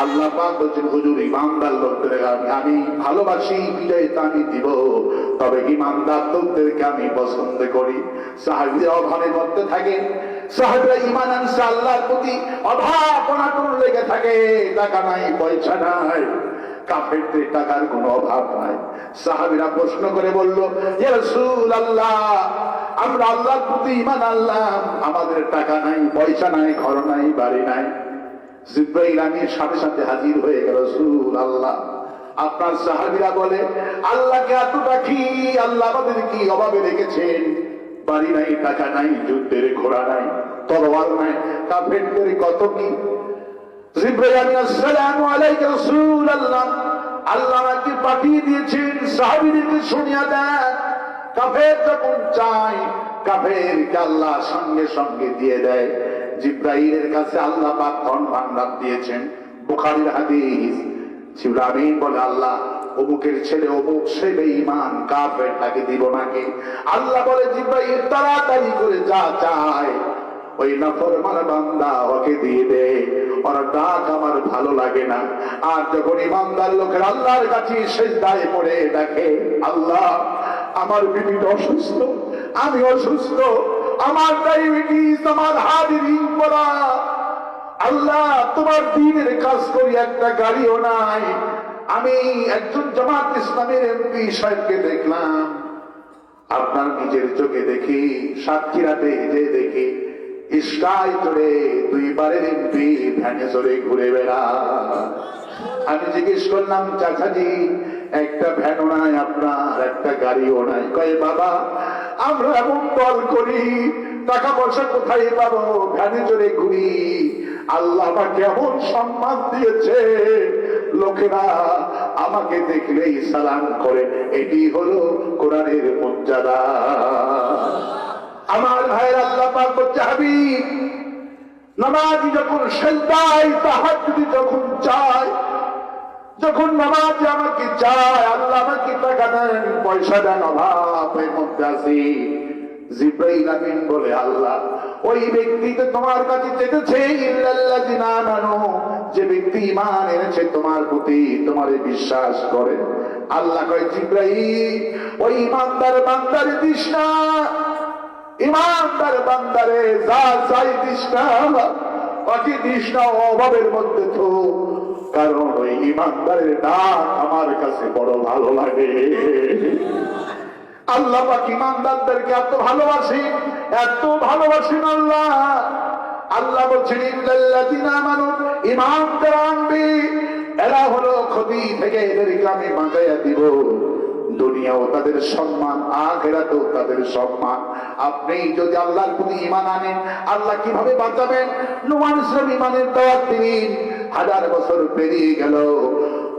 আল্লাহ টাকা নাই, পয়সা নাই। টাকার কোনো অভাব নাই। সাহাবিরা প্রশ্ন করে বলল রাসূলুল্লাহ, আমরা আল্লাহর প্রতি ইমান আনলাম। আমাদের টাকা নাই, পয়সা নাই, ঘর নাই, বাড়ি নাই। জিব্রাইল সাথে সাথে হাজির হয়ে গেল রাসূল আল্লাহ। আপনার সাহাবীরা বলে, আল্লাহকে এত ডাকি আল্লাহ আমাদের কি অভাবে রেখেছেন? বাড়ি নাই, টাকা নাই, যুদ্ধের ঘোড়া নাই, তলোয়ার নাই, কাফেরদের কত কি? আল্লাহ। আমাকে পাঠিয়ে দিয়েছেন শুনিয়া কাফের যখন আল্লাহ সঙ্গে সঙ্গে দিয়ে দেয়। জিব্রাইলের কাছে আল্লাহ পাক ধন ভান্ডার দিয়েছেন। বুখারীর হাদিস। জিব্রাইল বলে, আল্লাহ, অমুকের ছেলে, অমুক সে বেঈমান কাফের তাকে দিব নাকি? আল্লাহ বলে, জিব্রাইল, তাড়াতাড়ি করে যা চায়। ওই নফরমান বান্দা ওকে দিয়ে দে। ওর ডাক আমার ভালো লাগে না। আর যখন ইমানদার লোকের আল্লাহর কাছে শেষ দায়ে পড়ে দেখে, আল্লাহ, আমার বিবিধ অসুস্থ, আমি অসুস্থ। আমার ডায়াবেটিস আমার হার্ট রিং করা আল্লাহ তোমার দিনের কাজ করি, একটা গাড়িও নাই। আমি একজন জামাত ইসলামের এমপি সাহেবকে দেখলাম। আপনার নিজের চোখে দেখি সাতক্ষীরাতে হেঁটে দেখি ইস্কায় চড়ে দুইবারের এমপি ভ্যানে চড়ে ঘুরে বেড়া আমি জিজ্ঞেস করলাম, চাচাজি, একটা ভ্যান গাড়িও নাই। কয়ে, বাবা, আমরা এমন দল করি, টাকা পয়সা কোথায় পাবো? ভ্যানে চড়ে ঘুরি। আল্লাহ আমাকে এমন সম্মান দিয়েছে। লোকেরা আমাকে দেখলেই সালাম করে। এটি হলো কোরআনের মর্যাদা। আমার ভাইয়ের আল্লাহ পাক বলছে নামাজি যখন সেজদায় তাহার যদি যখন চায় যখন নামাজ আমাকে চায়, আল্লাহ আমাকে টাকা দেন, পয়সা দেন অভাবের মধ্যে আছি যে বিশ্বাস করে। আল্লাহ কয়, জিব্রাইল ওই ঈমানদার বান্দার না ইমানদার বান্দারে যা চাই তৃষ্ণা। বাকি তৃষ্ণা অভাবের মধ্যে তো কারণ ওই ইমানদারের ডাক আমার কাছে বড় ভালো লাগে। আল্লাহ পাক ইমানদারদেরকে এত ভালোবাসি, এত ভালোবাসেন আল্লাহ। আল্লাহ বলছেন, ইল্লাল্লাযিনা আমানু, ইমানদার আনবি, এরা হলো ক্ষতি থেকে এদেরকে আমি বাঁচাইয়া দিব। দুনিয়াও তাদের সম্মান, আখেরাতেও তাদের সম্মান। আপনি যদি আল্লাহর প্রতি ইমান আনেন, আল্লাহ কীভাবে বাঁচাবেন? নুমান ইসলাম ইমানের দাওয়াত দিন হাজার বছর পেরিয়ে গেল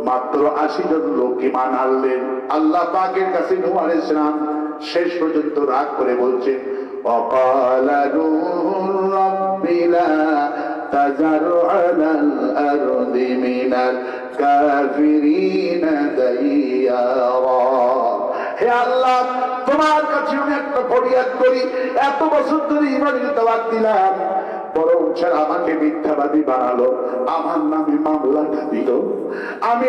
মাত্র আশি জন লোক ইমান আনলেন আল্লাহ পাকের কাছে নুমান ইসলাম শেষ পর্যন্ত রাগ করে বলছেন وقال نوح رب لا تذر على الأرض من الكافرين ديارا হে আল্লাহ তোমার কাছে আমি একটা ফরিয়াদ করি এত বছর ধরে ইমানের দাওয়াত দিলাম আমাকে মিথ্যাবাদী বানালো। আমার নামে মামলাটা দিল। আমি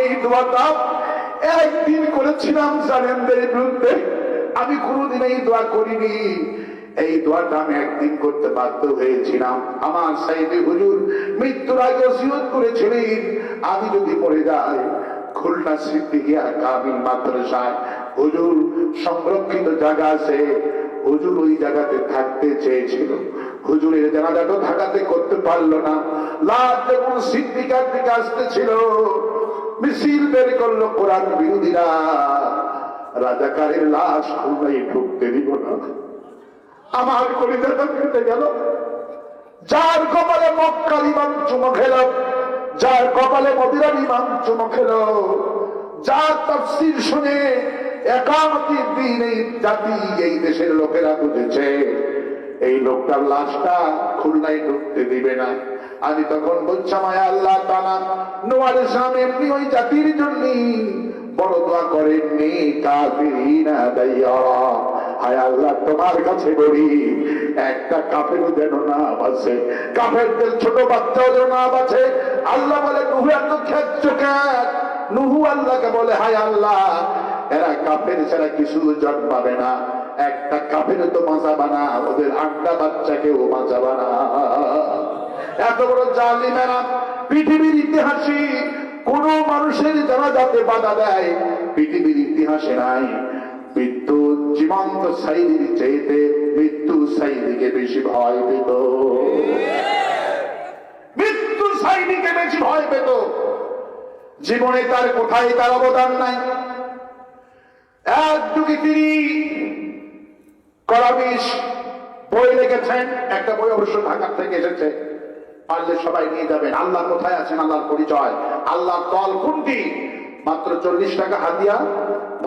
একদিন করেছিলাম বিরুদ্ধে আমি কোনোদিন এই দোয়া করিনি। এই দোয়াটা আমি একদিন করতে বাধ্য হয়েছিলাম। আমার হুজুর মৃত্যুর আগে করেছিলেন। আমি যদি যাই, খুলনা সিদ্দিকিয়া কামিল মাদ্রাসায় হুজুর সংরক্ষিত জায়গা আছে। হুজুর ওই জায়গাতে থাকতে চেয়েছিল। হুজুরের জানাজাটা ঢাকাতে করতে পারল না। লাশ যখন সিদ্দিকার দিকে আসতেছিল, মিছিল বের করল কোরআন বিরোধীরা। রাজাকারের লাশ খুলনায় ঢুকতে দিব না? আমার কলিজাটা ফেটে গেল। যার কপালে মক্কার ইমাম চুমো খেল, যার কপালে মদিরার ইমাম চুমো খেল, যার তফসির শুনে একামতি দিন এই জাতি এই দেশের লোকেরা বুঝেছে, এই লোকটার লাশটা খুলনায় ঢুকতে দিবে না। আমি তখন বলছিলাম আয় আল্লাহ তালা নোয়ার ইসলাম এমনি ওই জাতির জন্য বড় দোয়া করেননি আল্লাহ, তোমার কাছে বলি, একটা কাফের যেন না বাঁচে কাফেরদের ছোট বাচ্চাও যেন না বাঁচে আল্লাহ বলে, নুহু এত খেচ্ছ খ্যাত নুহু আল্লাহকে বলে, হায় আল্লাহ এরা কাফের ছাড়া কিছু জট পাবে না। একটা কাফের তো বাঁচাবা না, ওদের আটটা বাচ্চাকেও বাঁচাবা না। এত বড় জালিমেরা পৃথিবীর ইতিহাসে কোন মানুষের যারা যাতে বাধা দেয়, পৃথিবীর ইতিহাসে নাই। মৃত্যু জীবন্ত সাইদির চাইতে মৃত্যু সাইদিকে বেশি ভয় পেত। মৃত্যু সাইদিকে বেশি ভয় পেত। জীবনে তার কোথায় তার অবদান নাই। এক তিনি করাবিশ বই লিখেছেন, একটা বই অবশ্য ঢাকার থেকে এসেছে। পারলে সবাই নিয়ে যাবেন। আল্লাহ কোথায় আছেন? আল্লাহর পরিচয়। আল্লাহ দল কোনটি? মাত্র চল্লিশ টাকা হাতিয়া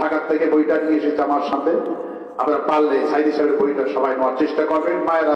ঢাকার থেকে বইটা নিয়ে এসেছে আমার সাথে। আপনারা পারলে সাইদি সাহেবের বইটা সবাই নেওয়ার চেষ্টা করবেন। মায়েরা